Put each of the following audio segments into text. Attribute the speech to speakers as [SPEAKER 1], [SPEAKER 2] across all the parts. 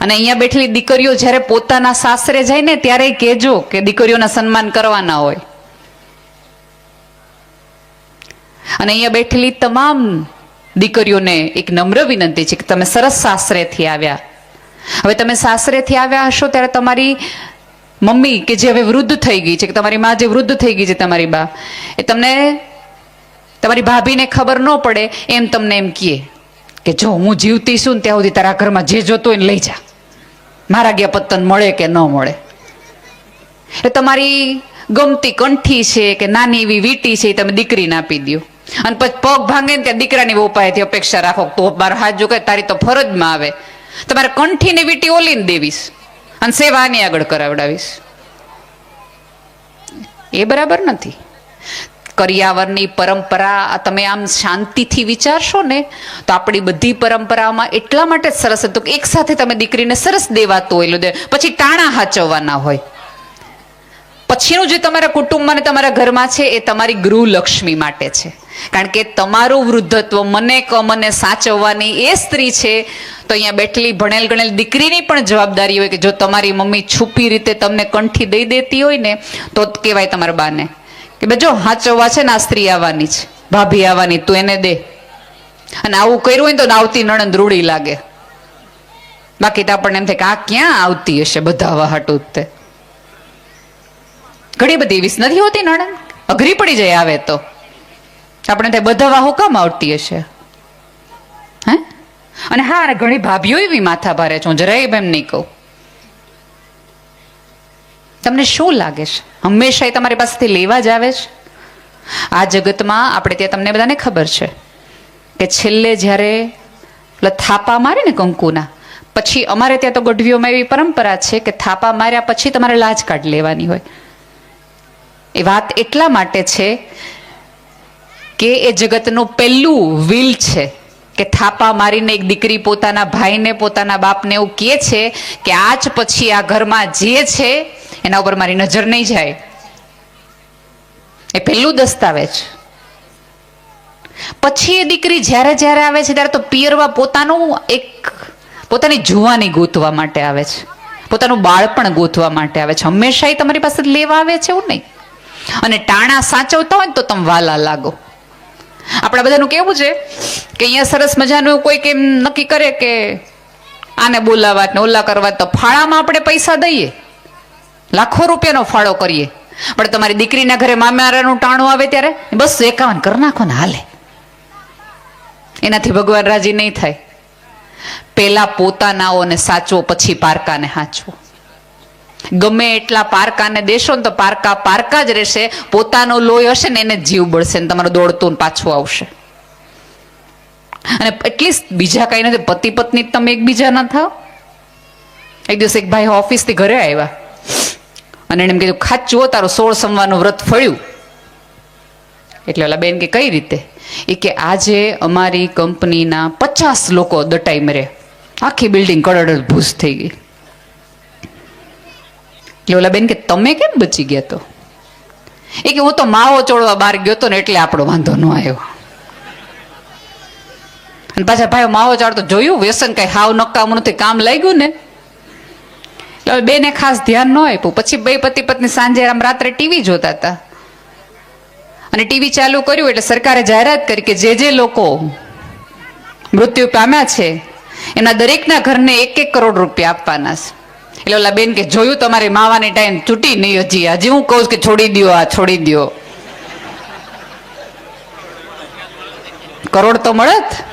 [SPEAKER 1] અને અહીંયા બેઠેલી દીકરીઓ જ્યારે પોતાના સાસરે જાય ને ત્યારે કહેજો કે દીકરીઓના સન્માન કરવાના હોય. અને અહીંયા બેઠેલી તમામ દીકરીઓને એક નમ્ર વિનંતી છે કે તમે સરસ સાસરેથી આવ્યા. હવે તમે સાસરેથી આવ્યા હશો ત્યારે તમારી મમ્મી કે જે હવે વૃદ્ધ થઈ ગઈ છે, કે તમારી મા જે વૃદ્ધ થઈ ગઈ છે તમારી બા, એ તમને, તમારી ભાભીને ખબર ન પડે, એમ તમને એમ કહે કે જો હું જીવતી છું ત્યાં સુધી તારા ઘરમાં જે જોતો એને લઈ જા. મારા ગયા પતન મળે કે ન મળે? એ તમારી ગમતી કંઠી છે કે નાની એવી વીટી છે એ તમે દીકરીને આપી દો અને પછી પગ ભાંગે ને ત્યાં દીકરાની બહુ અપેક્ષા રાખો તો મારો હાથ જો કે તારી તો ફરજમાં આવે. તમારે કંઠીને વીટી ઓલીને દેવીશ અને સેવાની આગળ કરાવડાવીશ. એ બરાબર નથી. કરિયાવરની પરંપરા તમે આમ શાંતિથી વિચારશો ને, તો આપણી બધી પરંપરામાં એટલા માટે સરસ હતું કે એક સાથે તમે દીકરીને સરસ દેવાતું હોય દે, પછી ટાણા હાચવવાના હોય. પછીનું જે તમારા કુટુંબમાં ને તમારા ઘરમાં છે, એ તમારી ગૃહલક્ષ્મી માટે છે. કારણ કે તમારું વૃદ્ધત્વ મને ક મને સાચવવાની એ સ્ત્રી છે, તો અહીંયા બેઠેલી ભણેલ ગણેલ દીકરીની પણ જવાબદારી હોય કે જો તમારી મમ્મી છુપી રીતે તમને કંઠી દઈ દેતી હોય ને, તો કહેવાય તમારા બાને. કે બે જો હાચવવા છે ને આ સ્ત્રી આવવાની છે, ભાભી આવવાની, તું એને દે. અને આવું કર્યું હોય તો આવતી નણંદ રૂડી લાગે. બાકી તો આપણને એમ થાય કે આ ક્યાં આવતી હશે બધા વાહટું તે ઘણી બધી એવી નથી હોતી નણંદ? અઘરી પડી જાય આવે તો. આપણે ત્યાં બધા વાહો કામ આવતી હશે? હે? અને હા ઘણી ભાભીઓ એવી માથા ભારે છે, હું જરાય એમ નહીં કહું. તમને શું લાગે છે? હંમેશા એ તમારી પાસેથી લેવા જ આવે છે? આ જગતમાં આપણે ત્યાં તમને બધાને ખબર છે કે છેલ્લે જ્યારે થાપા મારે ને કંકુના, પછી અમારે ત્યાં તો ગઢવીઓમાં એવી પરંપરા છે કે થાપા માર્યા પછી તમારે લાજ કાઢ લેવાની હોય. એ વાત એટલા માટે છે કે એ જગતનું પહેલું વિલ છે કે થાપા મારીને એક દીકરી પોતાના ભાઈને પોતાના બાપને એવું કહે છે કે આજ પછી આ ઘરમાં જે છે એના ઉપર મારી નજર નહીં જાય. એ પહેલું દસ્તાવેજ. પછી એ દીકરી જ્યારે જ્યારે આવે છે ત્યારે તો પિયરમાં પોતાનું એક, પોતાની જુવાની ગોતવા માટે આવે છે. પોતાનું બાળપણ ગોતવા માટે આવે છે. હંમેશા તમારી પાસે લેવા આવે છે એવું નહીં. અને ટાણા સાચવતા હોય ને તો તમે વાલા લાગો. આપણા બધાનું કેવું છે કે અહીંયા સરસ મજાનું કોઈ કેમ નક્કી કરે કે આને બોલાવા ને ઓલા કરવા તો ફાળામાં આપણે પૈસા દઈએ. લાખો રૂપિયાનો ફાળો કરીએ. પણ તમારી દીકરીના ઘરે મામારાનું ટાણું આવે ત્યારે બસ એકાવન કરી નાખો ને હાલે. એનાથી ભગવાન રાજી નહીં થાય. પેલા પોતાનાઓને સાચવો, પછી પારકાને સાચવો ગમે એટલા પારકાને દેશો ને તો પારકા પારકા જ રહેશે. પોતાનો લોહી હશે ને એને જીવ બળશે ને તમારું દોડતું પાછું આવશે. અને એટલીસ્ટ બીજા કઈ નથી પતિ પત્ની તમે એકબીજા ના થાવ. એક દિવસ એક ભાઈ ઓફિસથી ઘરે આવ્યા. અને એને એમ કીધું ખાચું તારું સોળ સમવાનું વ્રત ફળ્યું. એટલે ઓલા બેન કે, કઈ રીતે? એ કે, આજે અમારી કંપનીના પચાસ લોકો દટાઈ મરે. આખી બિલ્ડિંગ કડડ ભૂસ થઈ ગઈ. એટલે ઓલા બેન કે, તમે કેમ બચી ગયા તો? એ કે, હું તો માવો ચોળવા બહાર ગયો તો ને એટલે આપણો વાંધો ન આવ્યો. અને પાછા ભાઈ માવો ચાળતો જોયું, વ્યસન કઈ હાવ નકામું નથી, કામ લાગ્યું ને. બેને ખાસ ધ્યાન ન આપ્યું. પછી બે પતિ પત્ની સાંજે આમ રાત્રે ટીવી જોતા હતા. અને ટીવી ચાલુ કર્યું એટલે સરકારે જાહેરાત કરી કે જે જે લોકો મૃત્યુ પામ્યા છે, એના દરેકના ઘરને એક એક કરોડ રૂપિયા આપવાના છે. એટલે ઓલા બેન કે, જોયું તમારી માવાની ટાઈમ છૂટી નહીં હજી. હજી હું કહું કે છોડી દ્યો, આ છોડી દ્યો. કરોડ તો મળત.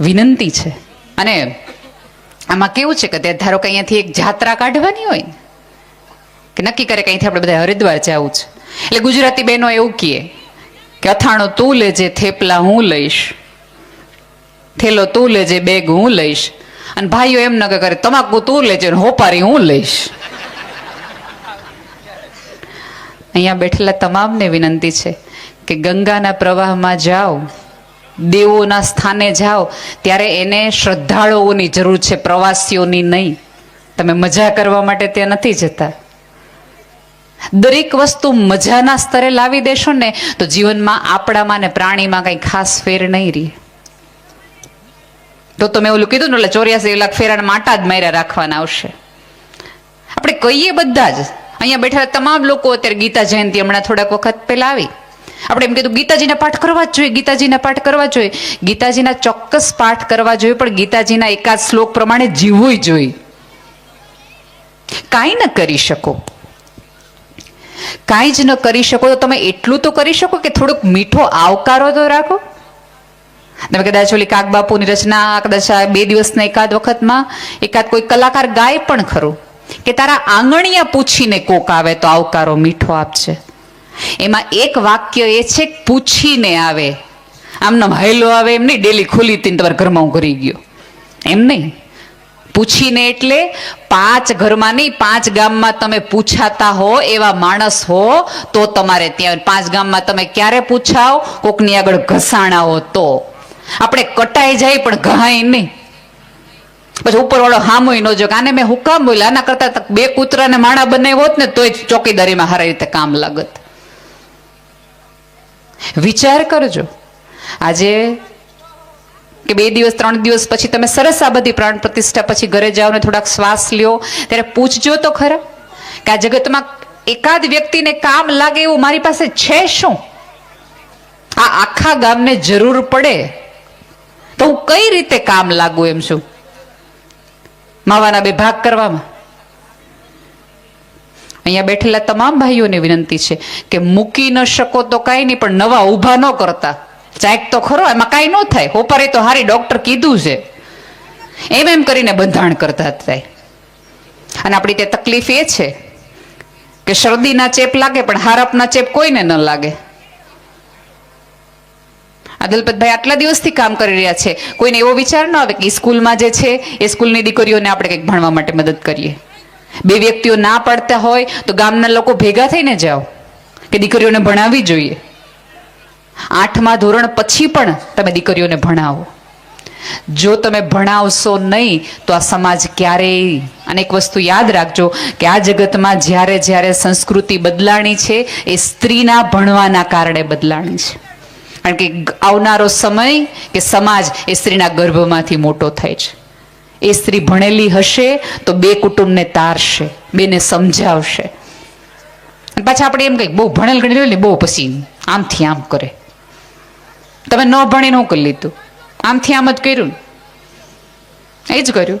[SPEAKER 1] વિનંતી છે. અને આમાં કેવું છે કે ધારો કે અહીંયાથી એક જાત્રા કાઢવાની હોય કે નક્કી કરે કે અહીંથી આપણે બધા હરિદ્વાર જવું છે. એટલે ગુજરાતી બહેનો એવું કહે કે અથાણું તું લેજે થેપલા હું લઈશ, થેલો તું લેજે બેગ હું લઈશ, અને ભાઈઓ એમ ન કરે તમાકુ તું લેજે હોપારી હું લઈશ. અહીંયા બેઠેલા તમામને વિનંતી છે કે ગંગાના પ્રવાહમાં જાઓ દેવોના સ્થાને જાઓ, ત્યારે એને શ્રદ્ધાળુઓની જરૂર છે, પ્રવાસીઓની નહીં. તમે મજા કરવા માટે ત્યાં નથી જતા. દરેક વસ્તુ મજાના સ્તરે લાવી દેશો ને, તો જીવનમાં આપણામાં ને પ્રાણીમાં કંઈ ખાસ ફેર નહીં રહે. તો તમે ઓલું કીધું ને, એટલે ચોર્યાસી લાખ ફેરાના માટા જ માર્યા રાખવાના આવશે. આપણે કહીએ બધા જ. અહીંયા બેઠેલા તમામ લોકો અત્યારે ગીતા જયંતિ હમણાં થોડાક વખત પહેલા આવી. આપણે એમ કીધું ગીતાજીના પાઠ કરવા જ જોઈએ, ગીતાજીના પાઠ કરવા જોઈએ. ગીતાજીના ચોક્કસ પાઠ કરવા જોઈએ, પણ ગીતાજીના એકાદ શ્લોક પ્રમાણે જીવવું જોઈએ. કાંઈ ન કરી શકો. કાંઈ જ ન કરી શકો તો તમે એટલું તો કરી શકો કે થોડુંક મીઠો આવકારો તો રાખો. તમે કદાચ ઓલી કાગબાપુની રચના, કદાચ બે દિવસના એકાદ વખતમાં એકાદ કોઈ કલાકાર ગાય પણ ખરું, કે તારા આંગણિયા પૂછીને કોક આવે તો આવકારો મીઠો આપશે એમાં એક વાક્ય એ છે, પૂછીને આવે. આમનો હાયલો આવે, એમ નહીં, ડેલી ખુલી હતી ને તમારા ઘરમાં હું કરી ગયો. એમ નહીં. પૂછીને એટલે પાંચ ઘરમાં નહીં, પાંચ ગામમાં તમે પૂછાતા હો, એવા માણસ હો, તો તમારે ત્યાં, પાંચ ગામમાં તમે ક્યારે પૂછાવ? કોકની આગળ ઘસાણા હો તો. આપણે કટાઈ જાય પણ ઘાય નહીં. પછી ઉપરવાળો હામોય ન જો આને મેં હુકામ બોલ્યા. આના કરતા બે કૂતરાને માણા બનાવ્યો હોત ને, તોય ચોકીદારીમાં સારી રીતે કામ લાગત. વિચાર કરજો. આજે કે બે દિવસ, ત્રણ દિવસ પછી તમે સરસ આ બધી પ્રાણ પ્રતિષ્ઠા પછી ઘરે જાઓ ને થોડાક શ્વાસ લ્યો, ત્યારે પૂછજો તો ખરા કે આ જગતમાં એકાદ વ્યક્તિને કામ લાગે એવું મારી પાસે છે શું? આ આખા ગામને જરૂર પડે. તો હું કઈ રીતે કામ લાગુ એમ છું? માવાના બે ભાગ કરવામાં. અહીંયા બેઠેલા તમામ ભાઈઓને વિનંતી છે કે મૂકી ન શકો તો કાંઈ નહીં, પણ નવા ઊભા ન કરતા. ચાક તો ખરો, એમાં કાંઈ ન થાય. હોપારે તો હારી ડોક્ટર કીધું છે. એમ એમ કરીને બંધાણ કરતા થાય. અને આપણી તે તકલીફ એ છે કે શરદીના ચેપ લાગે, પણ હારપના ચેપ કોઈને ન લાગે. આદલપતભાઈ આટલા દિવસથી કામ કરી રહ્યા છે. કોઈને એવો વિચાર ન આવે કે સ્કૂલમાં જે છે, એ સ્કૂલની દીકરીઓને આપણે કંઈક ભણવા માટે મદદ કરીએ. બે વ્યક્તિઓ ના પાડતા હોય તો ગામના લોકો ભેગા થઈને જાઓ. કે દીકરીઓને ભણાવવી જોઈએ. આઠમા ધોરણ પછી પણ તમે દીકરીઓને ભણાવો. જો તમે ભણાવશો નહીં, તો આ સમાજ ક્યારેય, અને એક વસ્તુ યાદ રાખજો, કે આ જગતમાં જ્યારે જ્યારે સંસ્કૃતિ બદલાણી છે, એ સ્ત્રીના ભણવાના કારણે બદલાણી છે. કારણ કે આવનારો સમય કે સમાજ એ સ્ત્રીના ગર્ભમાંથી મોટો થાય છે. એ સ્ત્રી ભણેલી હશે તો બે કુટુંબને તારશે, બેને સમજાવશે. પાછા આપણે એમ કહીએ, બહુ ભણેલ ગણેલ ને, બહુ પછી આમથી આમ કરે. તમે ન ભણીને હું કરી લીધું. આમથી આમ જ કર્યું એ જ કર્યું.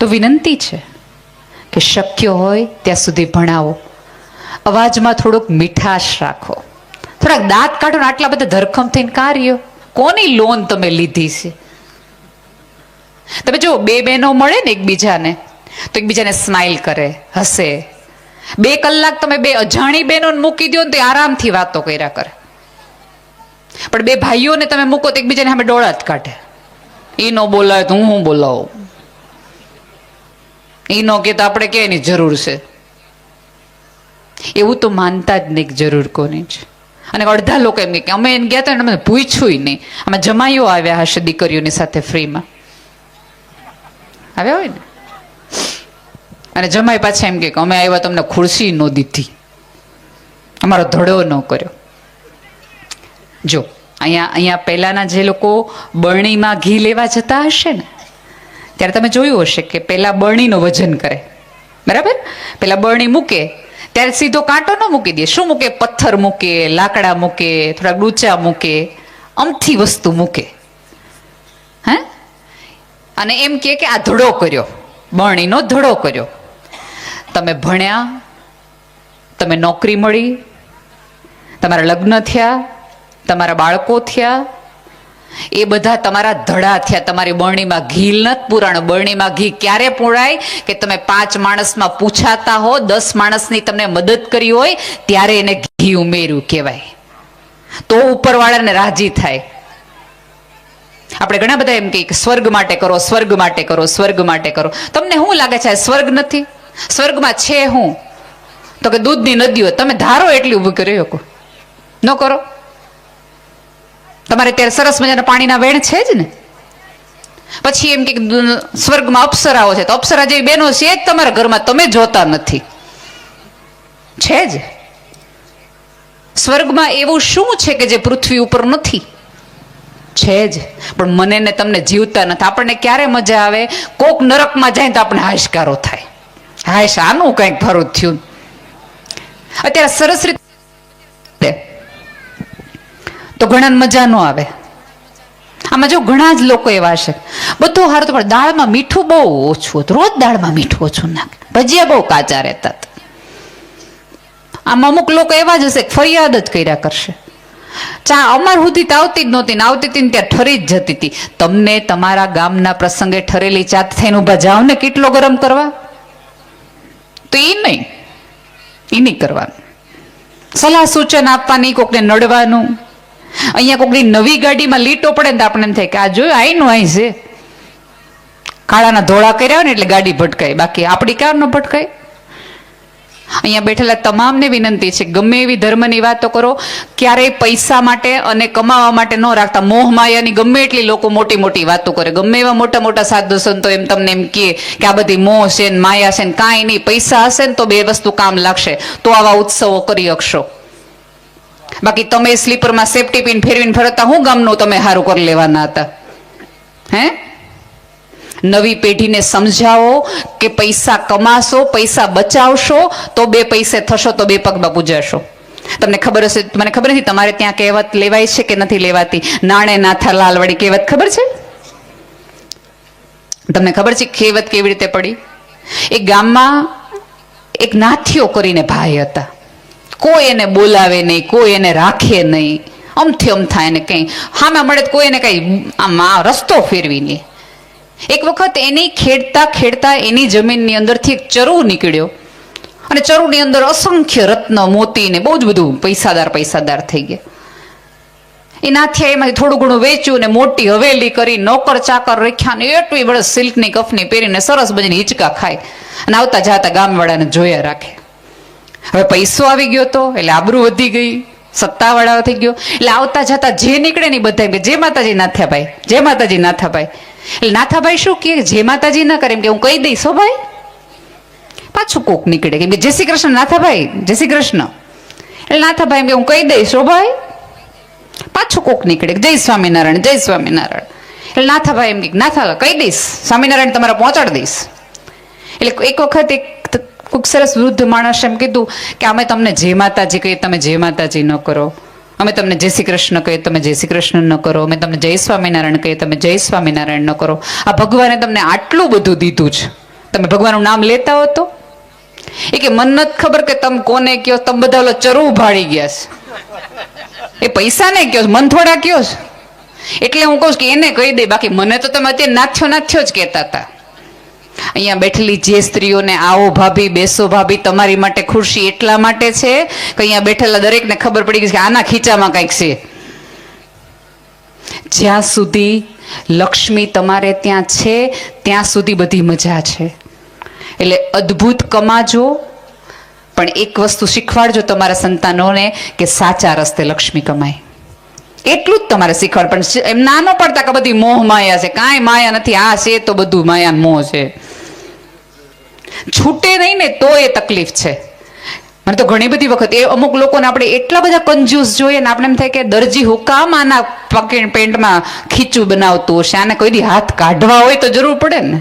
[SPEAKER 1] તો વિનંતી છે કે શક્ય હોય ત્યાં સુધી ભણાવો. અવાજમાં થોડુંક મીઠાશ રાખો. થોડાક દાંત કાઢો આટલા બધા ધરખમ થઈને કાર્યો. કોની લોન તમે લીધી છે? તમે જો બે બહેનો મળે ને એકબીજાને, તો એકબીજાને સ્માઇલ કરે, હસે. બે કલાક તમે બે અજાણી બહેનો મૂકી દો ને તો આરામથી વાતો કર્યા કરે. પણ બે ભાઈઓને તમે મૂકો તો એકબીજાને સામે ડોળા જ કાઢે. એ નો બોલાવે તો હું હું બોલાવું? એ નો કે તો આપણે કે એની જરૂર છે? એવું તો માનતા જ નહીં જરૂર કોની જ અને અડધા લોકો એમ કે અમે એને ગયા હતા અમે પૂછ્યું નહીં. અમે જમાઈઓ આવ્યા હશે દીકરીઓની સાથે ફ્રીમાં. આવ્યા હોય ને? અને જમાઈ પાછા એમ કે અમે આવ્યા તમને ખુરશી ન દીધી. અમારો ધડો ન કર્યો. જો, અહીંયા અહીંયા પહેલાંના જે લોકો બરણીમાં ઘી લેવા જતા હશે ને, ત્યારે તમે જોયું હશે કે પહેલાં બરણીનું વજન કરે. બરાબર? પહેલાં બરણી મૂકે, ત્યારે સીધો કાંટો ન મૂકી દે. શું મૂકે? પથ્થર મૂકે, લાકડા મૂકે થોડા ડૂચા મૂકે, અમથી વસ્તુ મૂકે. હે? અને એમ કહે કે આ ધડો કર્યો. બરણીનો ધડો કર્યો. તમે ભણ્યા, તમે નોકરી મળી, તમારા લગ્ન થયા, તમારા બાળકો થયા, એ બધા તમારા ધડા થયા. તમારી બરણીમાં ઘી નથી, પુરાણ. બરણીમાં ઘી ક્યારે પૂરાય? કે તમે પાંચ માણસમાં પૂછાતા હો, દસ માણસની તમને મદદ કરી હોય, ત્યારે એને ઘી ઉમેર્યું કહેવાય. તો ઉપરવાળાને રાજી થાય. આપણે ઘણા બધા એમ કહીએ કે સ્વર્ગ માટે કરો, સ્વર્ગ માટે કરો, સ્વર્ગ માટે કરો. તમને શું લાગે છે સ્વર્ગ નથી? સ્વર્ગમાં છે હું? તો કે દૂધની નદીઓ, તમે ધારો એટલી ઊભી કરી શકો. ન કરો. તમારે ત્યારે સરસ મજાના પાણીના વેણ છે જ ને? પછી એમ કે સ્વર્ગમાં અપ્સરાઓ છે. તો અપ્સરા જેવી બેનો છે જ તમારા ઘરમાં, તમે જોતા નથી. છે જ? સ્વર્ગમાં એવું શું છે કે જે પૃથ્વી ઉપર નથી? છે જ. પણ મને ને તમને જીવતા નથી. આપણને ક્યારે મજા આવે? કોક નરકમાં જાય તો આપણે હાશકારો થાય. હાશ, આનું કંઈક ભરું થયું. અત્યારે સરસ રીતે તો ઘણા મજા ન આવે. આમાં જો ઘણા જ લોકો એવા છે બધું હારું તો પણ દાળમાં મીઠું બહુ ઓછું હતું. રોજ દાળમાં મીઠું ઓછું નાખે. ભજીયા બહુ કાચા રહેતા હતા. આમ અમુક લોકો એવા જ હશે ફરિયાદ જ કર્યા કરશે. ચા અમાર સુધી તો આવતી જ નહોતી ને આવતી હતી ને ત્યાં ઠરી જ જતી હતી. તમને તમારા ગામના પ્રસંગે ઠરેલી ચા થઈને ઊભા જાઓ ને કેટલો ગરમ કરવા? તો એ નહીં. એ નહીં કરવાનું. સલાહ સૂચન આપવાની, કોકને નડવાનું. અહીંયા કોકની નવી ગાડીમાં લીટો પડે ને તો આપણને થાય કે આ જોયું આઈનું આઈ છે. કાળાના ધોળા કર્યા હોય ને એટલે ગાડી ભટકાય. બાકી આપણી કાર ન ભટકાય. અહીંયા બેઠેલા તમામને વિનંતી છે, ગમે એવી ધર્મની વાતો કરો, ક્યારેય પૈસા માટે અને કમાવા માટે ન રાખતા મોહ માયાની ગમે એટલી લોકો મોટી મોટી વાતો કરે. ગમે એવા મોટા મોટા સાધુ સંતો એમ તમને એમ કહે કે આ બધી મોહ છે ને માયા છે ને કાંઈ નહીં, પૈસા હશે ને તો બે વસ્તુ કામ લાગશે. તો આવા ઉત્સવો કરી શકશો બાકી તમે સ્લીપરમાં સેફટી પિન ફેરવીને ફરતા, હું ગામનું તમે સારું કરી લેવાના હતા. હે? નવી પેઢીને સમજાવો કે પૈસા કમાશો, પૈસા બચાવશો, તો બે પૈસે થશો, તો બે પગમાં પૂજાશો તમને ખબર હશે, મને ખબર નથી, તમારે ત્યાં કહેવત લેવાય છે કે નથી લેવાતી? નાણે નાથા લાલવાળી કહેવત ખબર છે? તમને ખબર છે કહેવત કેવી રીતે પડી? એક ગામમાં એક નાથીઓ કરીને ભાઈ હતા. કોઈ એને બોલાવે નહીં, કોઈ એને રાખે નહીં. અમથે અમથા એને કંઈ. સામે મળે તો કોઈ એને કંઈ, આમ રસ્તો ફેરવી નહીં એક વખત એની ખેડતા ખેડતા એની જમીનની અંદરથી એક ચરુ નીકળ્યો. અને ચરુની અંદર અસંખ્ય રત્ન, મોતી ને બહુ જ બધું પૈસાદાર પૈસાદાર થઈ ગયા. એ નાથિયા એમાંથી થોડું ઘણું વેચ્યું ને મોટી હવેલી કરી, નોકર ચાકર રેખ્યા ને એટલી બળદ સિલ્કની કફની પહેરીને સરસ મજાની હિંચકા ખાય અને આવતા જાતા ગામવાળાને જોયા રાખે. હવે પૈસો આવી ગયો તો, એટલે આબરૂ વધી ગઈ, સત્તાવાળા થઈ ગયો. એટલે આવતા જતા જે નીકળે ને બધા જે માતાજી નાથાભાઈ જે માતાજી નાથાભાઈ એટલે નાથાભાઈ શું કે જય માતાજી ના કરે એમ કે હું કહી દઈશ ભાઈ. પાછું કોક નીકળે કેમ કે જય શ્રી કૃષ્ણ નાથાભાઈ, જય શ્રી કૃષ્ણ. એટલે નાથાભાઈ એમ કે હું કહી દઈશ હો ભાઈ. પાછું કોક નીકળે જય સ્વામિનારાયણ જય સ્વામિનારાયણ. એટલે નાથાભાઈ એમ કે નાથા, કહી દઈશ. સ્વામિનારાયણ તમારા પહોંચાડી દઈશ. એટલે એક વખત એક કોઈક સરસ વૃદ્ધ માણસ એમ કીધું કે અમે તમને જય માતાજી કહીએ, તમે જય માતાજી ન કરો. અમે તમને જય શ્રી કૃષ્ણ કહીએ, તમે જય શ્રી કૃષ્ણ ન કરો. અમે તમને જય સ્વામિનારાયણ કહીએ, તમે જય સ્વામિનારાયણ ન કરો. આ ભગવાને તમને આટલું બધું દીધું છે. તમે ભગવાનનું નામ લેતા હો તો? એ કે મન નથી ખબર કે તમે કોને કયો, તમે બધા ઓલો ચરુ ભાળી ગયા છે. એ પૈસા ને કયો મન થોડા કયો છે? એટલે હું કહું કે એને કહી દે. બાકી મને તો તમે અત્યારે નાથ્યો નાથ્યો જ કહેતા હતા. અહીંયા બેઠેલી જે સ્ત્રીઓને આવો ભાભી, બેસો ભાભી, તમારી માટે ખુરશી એટલા માટે છે કે અહીંયા બેઠેલા દરેકને ખબર પડી ગઈ કે આના ખીચામાં કંઈક છે. જ્યાં સુધી લક્ષ્મી તમારે ત્યાં છે, ત્યાં સુધી બધી મજા છે. એટલે અદ્ભુત કમાજો, પણ એક વસ્તુ શીખવાડજો તમારા સંતાનોને કે સાચા રસ્તે લક્ષ્મી કમાય. એટલું જ તમારે શીખવાડ, પણ એમ નાનો પડતા કે બધી મોહ માયા છે. કાંઈ માયા નથી, આ છે તો બધું માયા મોહ છે. છૂટે નહીં ને તો એ તકલીફ છે. મને તો ઘણી બધી વખત, એ અમુક લોકોને આપણે એટલા બધા કંજૂસ જોઈએ ને આપણે એમ થાય કે દરજી હુકામ આના પેન્ટમાં ખીચું બનાવતું હશે, આને કોઈ દી હાથ કાઢવા હોય તો જરૂર પડે ને.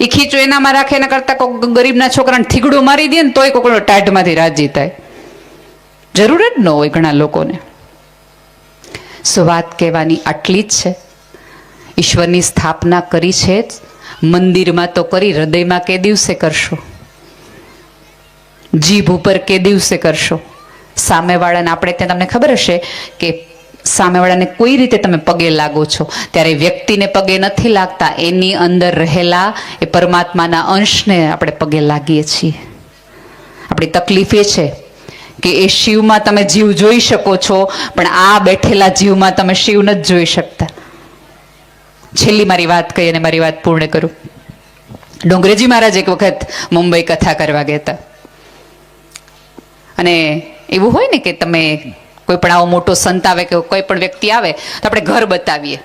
[SPEAKER 1] એ ખીચું એનામાં રાખે, એના કરતાં કોઈ ગરીબના છોકરાને થીગડું મારી દે ને તોય કોઈ ટાઢમાંથી રાજી થાય. જરૂર જ ન હોય ઘણા લોકોને. સો વાત કહેવાની આટલી જ છે? ઈશ્વરની સ્થાપના કરી છે જ. મંદિરમાં તો કરી, હૃદયમાં કે દિવસે કરશો? જીભ ઉપર કે દિવસે કરશો? સામેવાળાને આપણે ત્યાં તમને ખબર હશે કે સામેવાળાને કોઈ રીતે તમે પગે લાગો છો. ત્યારે વ્યક્તિને પગે નથી લાગતા, એની અંદર રહેલા એ પરમાત્માના અંશને આપણે પગે લાગીએ છીએ. આપણી તકલીફ એ છે કે એ શિવમાં તમે જીવ જોઈ શકો છો, પણ આ બેઠેલા જીવમાં તમે શિવ નથી જોઈ શકતા. છેલ્લી મારી વાત કહી અને મારી વાત પૂર્ણ કરું. ડોંગરેજી મહારાજ એક વખત મુંબઈ કથા કરવા ગયા હતા. અને એવું હોય ને કે તમે કોઈ પણ આવો મોટો સંત આવે કે કોઈ પણ વ્યક્તિ આવે, તો આપણે ઘર બતાવીએ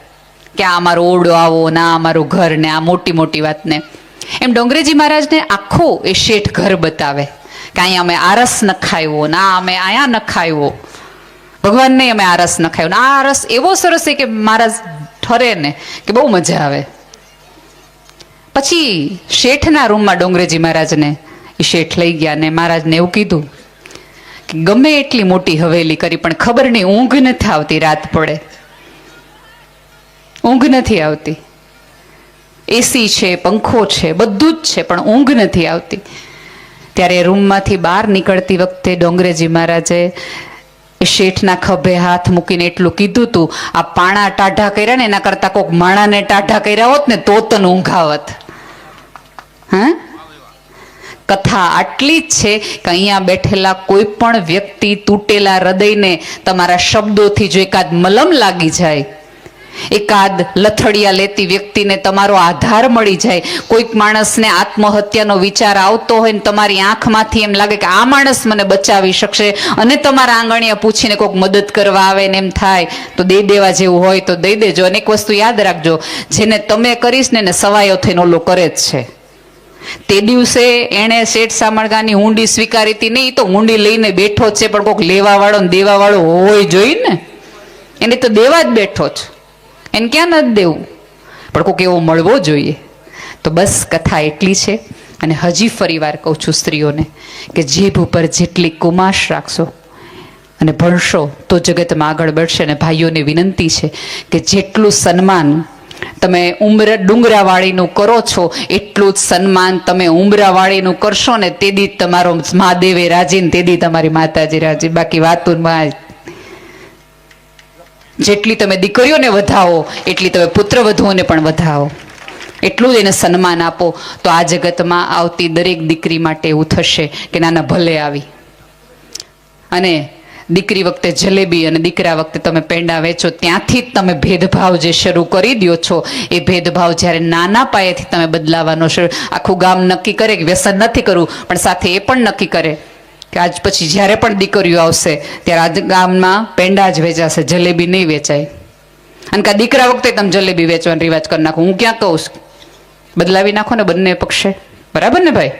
[SPEAKER 1] કે આ અમારો ઓરડો આવો ના અમારું ઘર ને આ મોટી મોટી વાતને. એમ ડોંગરેજી મહારાજને આખો એ શેઠ ઘર બતાવે કે અહીંયા અમે આરસ નખાયો ના અમે અહીંયા નખાયો. ભગવાનને અમે આરસ નખાયો ને આ આરસ એવો સરસ છે કે મહારાજ ઠરે ને, કે બહુ મજા આવે. પછી શેઠના રૂમમાં ડોંગરેજી મહારાજને, એ શેઠ લઈ ગયા ને મહારાજને એવું કીધું કે ગમે એટલી મોટી હવેલી કરી, પણ ખબર નહીં, ઊંઘ નથી આવતી, રાત પડે. ઊંઘ નથી આવતી. એસી છે, પંખો છે, બધું જ છે, પણ ઊંઘ નથી આવતી. ત્યારે રૂમમાંથી બહાર નીકળતી વખતે ડોંગરેજી મહારાજે શેઠના ખભે હાથ મૂકીને એટલું કીધું તું, આ પાણા ટાઢા કર્યા ને એના કરતા કોઈક માણાને ટાઢા કર્યા હોત ને તો તને ઊંઘાવત. હા? કથા આટલી જ છે કે અહીંયા બેઠેલા કોઈ પણ વ્યક્તિ તૂટેલા હૃદયને તમારા શબ્દોથી જો એકાદ મલમ લાગી જાય એકાદ લથડિયા લેતી વ્યક્તિને તમારો આધાર મળી જાય. કોઈક માણસને આત્મહત્યાનો વિચાર આવતો હોય ને તમારી આંખમાંથી એમ લાગે કે આ માણસ મને બચાવી શકશે અને તમારા આંગણિયા પૂછીને કોઈક મદદ કરવા આવે ને એમ થાય. તો દઈ દેવા જેવું હોય તો દઈ દેજો. અને એક વસ્તુ યાદ રાખજો. જેને તમે કરીશ ને એને સવાયો થઈને ઓલો કરે જ છે. તે દિવસે એણે શેઠ સામળગાની હુંડી સ્વીકારી હતી નહીં, તો હુંડી લઈને બેઠો છે, પણ કોઈક લેવાવાળો ને દેવાવાળો હોય જોઈ ને એને તો દેવા જ બેઠો જ. એને ક્યાં નથી દેવું. પણ કોઈક એવો મળવો જોઈએ. તો બસ કથા એટલી છે અને હજી ફરી વાર કહું છું સ્ત્રીઓને કે જીભ ઉપર જેટલી કુમાશ રાખશો અને ભણશો તો જગતમાં આગળ વધશે અને ભાઈઓને વિનંતી છે કે જેટલું સન્માન તમે ઉમર ડુંગરાવાળીનું કરો છો, એટલું જ સન્માન તમે ઉમરાવાળીનું કરશો ને તે દી તમારો મહાદેવે રાજીને તે દી તમારી માતાજી રાજી. બાકી વાતુમાં જેટલી તમે દીકરીઓને વધાવો, એટલી તમે પુત્રવધુઓને પણ વધાવો. એટલું જ એને સન્માન આપો, તો આ જગતમાં આવતી દરેક દીકરી માટે એવું થશે કે નાના ભલે આવી. અને દીકરી વખતે જલેબી અને દીકરા વખતે તમે પેંડા વેચો, ત્યાંથી જ તમે ભેદભાવ જે શરૂ કરી દો છો, એ ભેદભાવ જ્યારે નાના પાયેથી તમે બદલાવાનો આખું ગામ નક્કી કરે કે વ્યસન નથી કરવું પણ સાથે એ પણ નક્કી કરે. કે આજ પછી જ્યારે પણ દીકરીઓ આવશે, ત્યારે આજ ગામમાં પેંડા જ વેચાશે, જલેબી નહીં વેચાય. અને કા દીકરા વખતે તમે જલેબી વેચવાનો રિવાજ કરી નાખો. હું ક્યાં કહું? બદલાવી નાખો ને બંને પક્ષે. બરાબર ને ભાઈ?